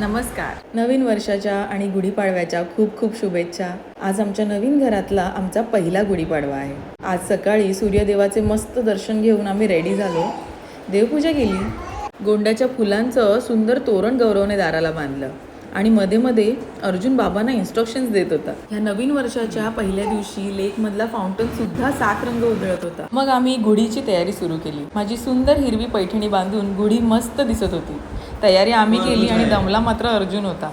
नमस्कार. नवीन वर्षाच्या आणि गुढीपाडव्याच्या खूप खूप शुभेच्छा. आज आमच्या नवीन घरातला आमचा पहिला गुढीपाडवा आहे. आज सकाळी सूर्यदेवाचे मस्त दर्शन घेऊन आम्ही रेडी झालो. देवपूजा केली. गोंड्याच्या फुलांचं सुंदर तोरण गौरवने दाराला बांधलं. आणि मध्ये मध्ये अर्जुन बाबांना इन्स्ट्रक्शन्स देत होता. ह्या नवीन वर्षाच्या पहिल्या दिवशी लेक मधला फाउंटन सुद्धा सात रंग उधळत होता. मग आम्ही गुढीची तयारी सुरू केली. माझी सुंदर हिरवी पैठणी बांधून गुढी मस्त दिसत होती. तयारी आम्ही केली आणि दमला मात्र अर्जुन होता.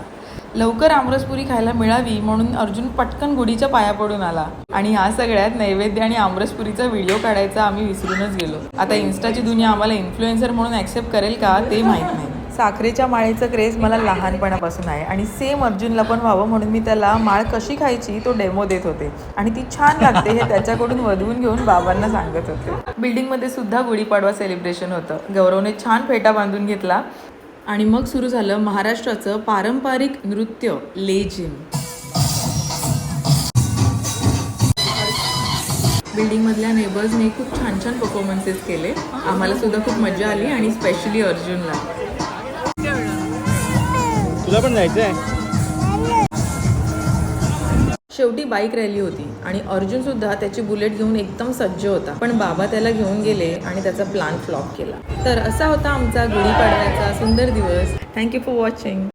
लवकर आमरसपुरी खायला मिळावी म्हणून अर्जुन पटकन गुढीच्या पाया पडून आला. आणि ह्या सगळ्यात नैवेद्य आणि आमरसपुरीचा व्हिडिओ काढायचा आम्ही विसरूनच गेलो. आता इन्स्टाची दुनिया आम्हाला इन्फ्लुएन्सर म्हणून ऍक्सेप्ट करेल का ते माहीत नाही. साखरेच्या माळेचं क्रेज मला लहानपणापासून आहे. आणि सेम अर्जुनला पण व्हावं म्हणून मी त्याला माळ कशी खायची तो डेमो देत होते. आणि ती छान लागते हे त्याच्याकडून वधवून घेऊन बाबांना सांगत होते. बिल्डिंगमध्ये सुद्धा गुढीपाडवा सेलिब्रेशन होतं. गौरवने छान फेटा बांधून घेतला. आणि मग सुरू झालं महाराष्ट्राचं पारंपरिक नृत्य लेझिम बिल्डिंगमधल्या नेबर्सने खूप छान छान परफॉर्मन्सेस केले. आम्हाला सुद्धा खूप मजा आली आणि स्पेशली अर्जुनला. तुला पण जायचं आहे. शेवटी बाईक रॅली होती आणि अर्जुन सुद्धा त्याची बुलेट घेऊन एकदम सज्ज होता. पण बाबा त्याला घेऊन गेले आणि त्याचा प्लान फ्लॉप केला. तर असा होता आमचा गुढीपाडव्याचा सुंदर दिवस. Thank you for watching